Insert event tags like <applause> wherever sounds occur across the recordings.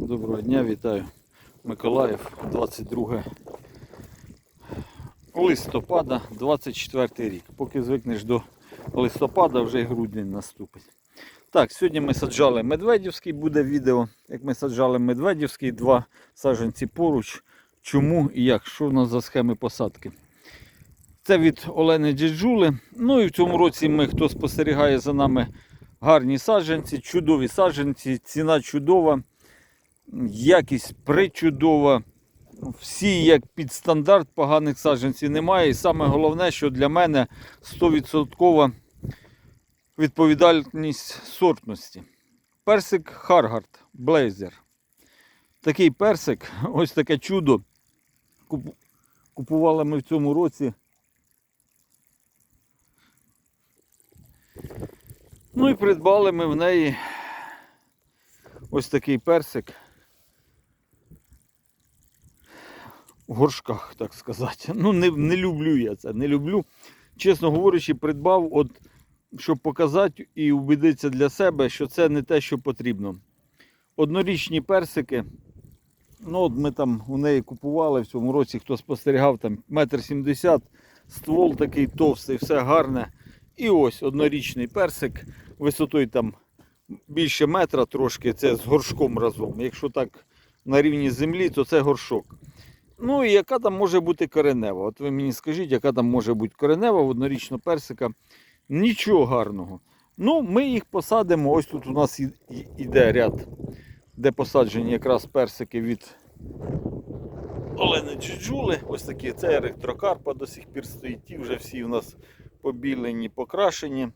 Доброго дня, вітаю. Миколаїв, 22 листопада, 24 рік. Поки звикнеш до листопада, вже грудень наступить. Так, сьогодні ми саджали Медведівський, буде відео, як ми саджали Медведівський, два саджанці поруч. Чому і як, що в нас за схеми посадки. Це від Олени Діджули. Ну і в цьому році ми, хто спостерігає за нами, гарні саджанці, чудові саджанці, ціна чудова, якість причудова. Всі як під стандарт поганих саджанців немає. І саме головне, що для мене 100% відповідальність сортності. Персик Харгард Блейзер. Такий персик, ось таке чудо. Купували ми в цьому році. Ну і придбали ми в неї ось такий персик. В горшках, так сказати. Ну, не, не люблю я це, не люблю. Чесно говорячи, придбав, от, щоб показати і убедитися для себе, що це не те, що потрібно. Однорічні персики. Ну, от ми там у неї купували в цьому році, хто спостерігав, там метр сімдесят, ствол такий товстий, все гарне. І ось однорічний персик, висотою там більше метра трошки, це з горшком разом. Якщо так на рівні землі, то це горшок. Ну і яка там може бути коренева? От ви мені скажіть, яка там може бути коренева в однорічного персика. Нічого гарного. Ну, ми їх посадимо. Ось тут у нас іде ряд, де посаджені якраз персики від Олени Джуджули. Ось такі. Це електрокарпа до сих пір стоїть. Ті вже всі у нас побілені, покрашені.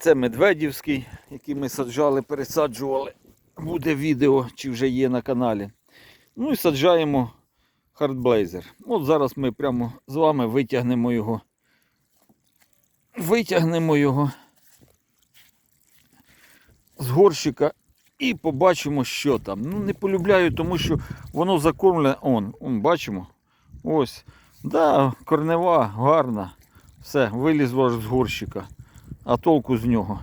Це Медведівський, який ми саджали, пересаджували. Буде відео, чи вже є на каналі. Ну і саджаємо хардблейзер. От зараз ми прямо з вами витягнемо його. Витягнемо його з горщика і побачимо, що там. Ну, не полюбляю, тому що воно закормлене. Он, он бачимо. Ось. Да, корнева гарна. Все, вилізло аж з горщика. А толку з нього.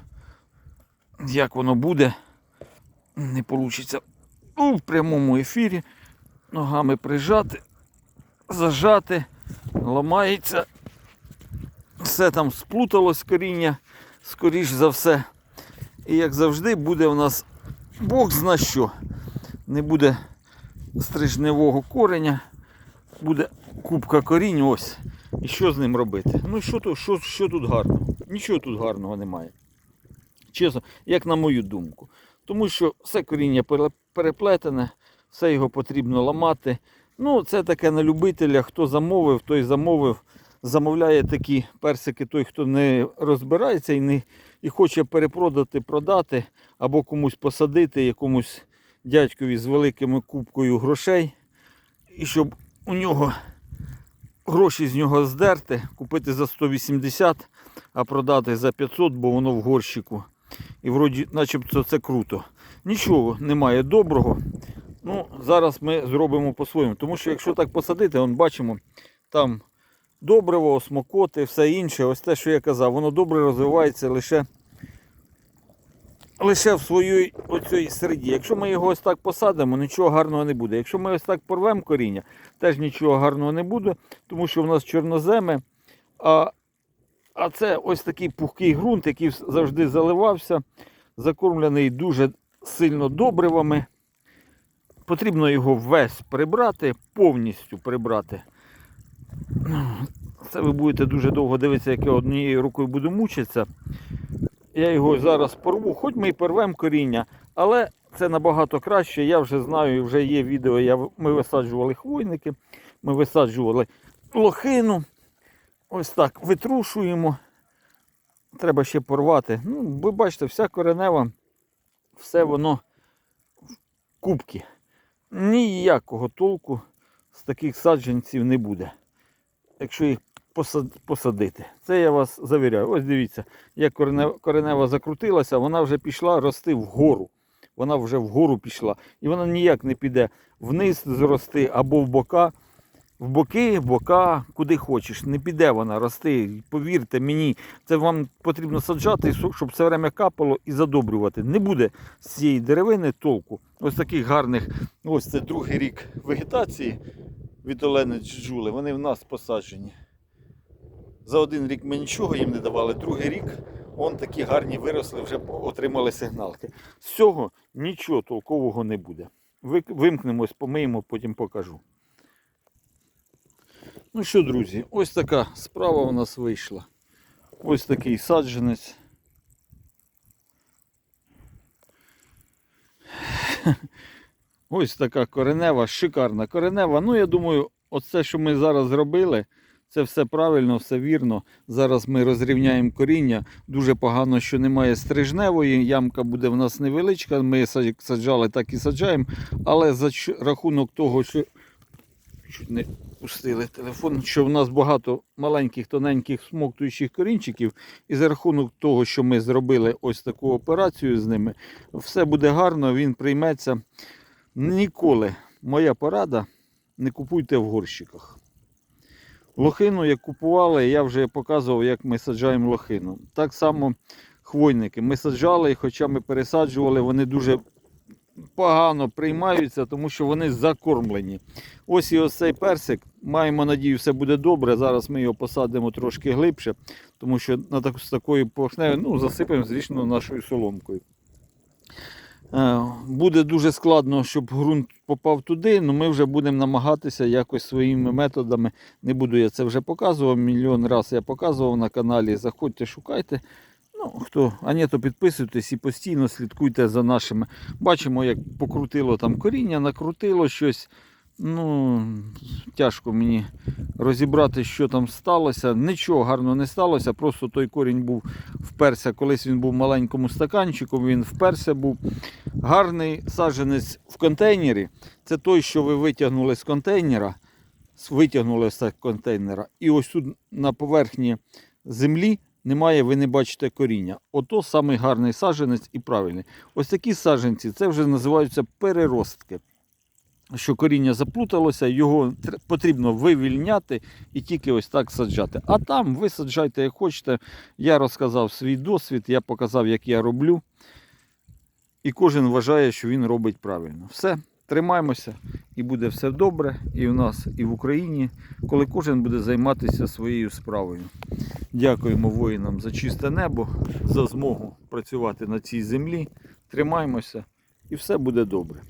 Як воно буде, не вийде у прямому ефірі. Ногами прижати, зажати, ламається. Все там сплуталось коріння, скоріш за все. І як завжди буде у нас Бог зна що. Не буде стрижневого кореня, буде кубка корінь ось. І що з ним робити? Ну що, то, що, що тут гарного? Нічого тут гарного немає. Чесно, як на мою думку. Тому що все коріння переплетене, все його потрібно ламати. Ну, це таке на любителя. Хто замовив, той замовив. Замовляє такі персики, той, хто не розбирається і не і хоче перепродати, продати, або комусь посадити, якомусь дядькові з великими кубкою грошей. І щоб у нього гроші з нього здерти, купити за 180, а продати за 500, бо воно в горщику. І вроді, начебто це круто. Нічого немає доброго. Ну, зараз ми зробимо по-своєму. Тому що якщо так посадити, он бачимо, там добриво, смокоти, все інше, ось те, що я казав, воно добре розвивається лише, лише в своїй оцій середі. Якщо ми його ось так посадимо, нічого гарного не буде. Якщо ми ось так порвемо коріння, теж нічого гарного не буде, тому що в нас чорноземи. А, а це ось такий пухкий ґрунт, який завжди заливався, закормлений дуже сильно добривами. Потрібно його весь прибрати, повністю прибрати. Це ви будете дуже довго дивитися, як я однією рукою буду мучитися. Я його зараз порву, хоч ми і порвемо коріння, але це набагато краще. Я вже знаю, вже є відео. Я, ми висаджували хвойники, ми висаджували лохину. Ось так витрушуємо. Треба ще порвати. Ну, ви бачите, вся коренева, все воно в кубки. Ніякого толку з таких саджанців не буде, якщо їх посадити. Це я вас завіряю. Ось дивіться, як коренева, закрутилася, вона вже пішла рости вгору. Вона вже вгору пішла. І вона ніяк не піде вниз зрости або в бока. В боки, в бока, куди хочеш. Не піде вона рости. Повірте мені, це вам потрібно саджати, щоб все время капало і задобрювати. Не буде з цієї деревини толку. Ось таких гарних, ось це другий рік вегетації від Олени Джули. Вони в нас посаджені. За один рік ми нічого їм не давали, другий рік он такі гарні виросли, вже отримали сигналки. З цього нічого толкового не буде. Вимкнемось, помиємо, потім покажу. Ну що, друзі, ось така справа у нас вийшла. Ось такий саджанець. <laughs> Ось така коренева, шикарна коренева. Ну, я думаю, оце, що ми зараз зробили, це все правильно, все вірно. Зараз ми розрівняємо коріння. Дуже погано, що немає стрижневої. Ямка буде в нас невеличка. Ми саджали, так і саджаємо. Але за рахунок того, що чуть не пустили телефон, що в нас багато маленьких, тоненьких смоктуючих корінчиків, і за рахунок того, що ми зробили ось таку операцію з ними, все буде гарно, він прийметься. Ніколи моя порада не купуйте в горщиках. Лохину, як купували, я вже показував, як ми саджаємо лохину. Так само хвойники. Ми саджали, хоча ми пересаджували, вони дуже погано приймаються, тому що вони закормлені. Ось і ось цей персик. Маємо надію, все буде добре. Зараз ми його посадимо трошки глибше, тому що на так, з такою поверхнею ну, засипаємо, звісно, нашою соломкою. Е, Буде дуже складно, щоб ґрунт попав туди, але ми вже будемо намагатися якось своїми методами. Не буду я це вже показував. Мільйон разів я показував на каналі. Заходьте, шукайте. Ну, хто, а ні, то підписуйтесь і постійно слідкуйте за нашими. Бачимо, як покрутило там коріння, накрутило щось. Ну, тяжко мені розібрати, що там сталося. Нічого гарного не сталося. Просто той корінь був вперся. Колись він був маленькому стаканчику, він вперся був. Гарний саджанець в контейнері. Це той, що ви витягнули з контейнера. Витягнули з контейнера. І ось тут на поверхні землі немає, ви не бачите коріння. Ото самий гарний саджанець і правильний. Ось такі саджанці, це вже називаються переростки. Що коріння заплуталося, його потрібно вивільняти і тільки ось так саджати. А там ви саджайте як хочете. Я розказав свій досвід, я показав, як я роблю. І кожен вважає, що він робить правильно. Все, тримаємося, і буде все добре і в нас, і в Україні, коли кожен буде займатися своєю справою. Дякуємо воїнам за чисте небо, за змогу працювати на цій землі. Тримаємося і все буде добре.